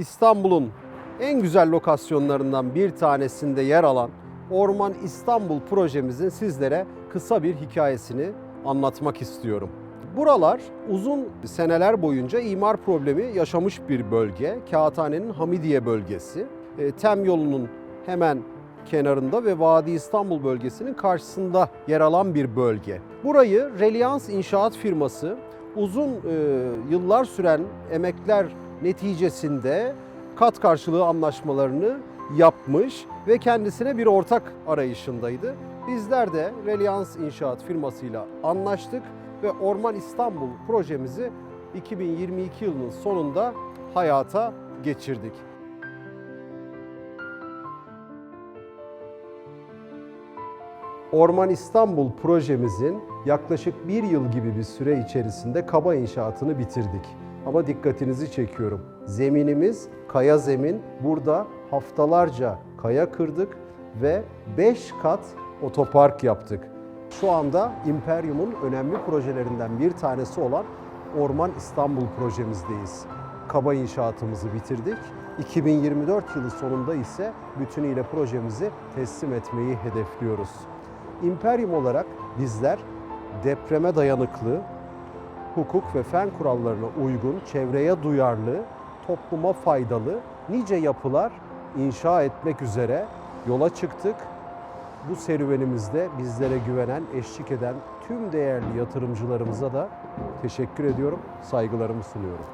İstanbul'un en güzel lokasyonlarından bir tanesinde yer alan Orman İstanbul projemizin sizlere kısa bir hikayesini anlatmak istiyorum. Buralar uzun seneler boyunca imar problemi yaşamış bir bölge. Kağıthane'nin Hamidiye bölgesi. E, Tem yolunun hemen kenarında ve Vadi İstanbul bölgesinin karşısında yer alan bir bölge. Burayı Relians İnşaat firması uzun e, yıllar süren emekler neticesinde kat karşılığı anlaşmalarını yapmış ve kendisine bir ortak arayışındaydı. Bizler de Relians İnşaat firmasıyla anlaştık ve Orman İstanbul projemizi 2022 yılının sonunda hayata geçirdik. Orman İstanbul projemizin yaklaşık bir yıl gibi bir süre içerisinde kaba inşaatını bitirdik. Ama dikkatinizi çekiyorum. Zeminimiz kaya zemin. Burada haftalarca kaya kırdık ve 5 kat otopark yaptık. Şu anda Imperium'un önemli projelerinden bir tanesi olan Orman İstanbul projemizdeyiz. Kaba inşaatımızı bitirdik. 2024 yılı sonunda ise bütünüyle projemizi teslim etmeyi hedefliyoruz. Imperium olarak bizler depreme dayanıklı, hukuk ve fen kurallarına uygun, çevreye duyarlı, topluma faydalı nice yapılar inşa etmek üzere yola çıktık. Bu serüvenimizde bizlere güvenen, eşlik eden tüm değerli yatırımcılarımıza da teşekkür ediyorum, saygılarımı sunuyorum.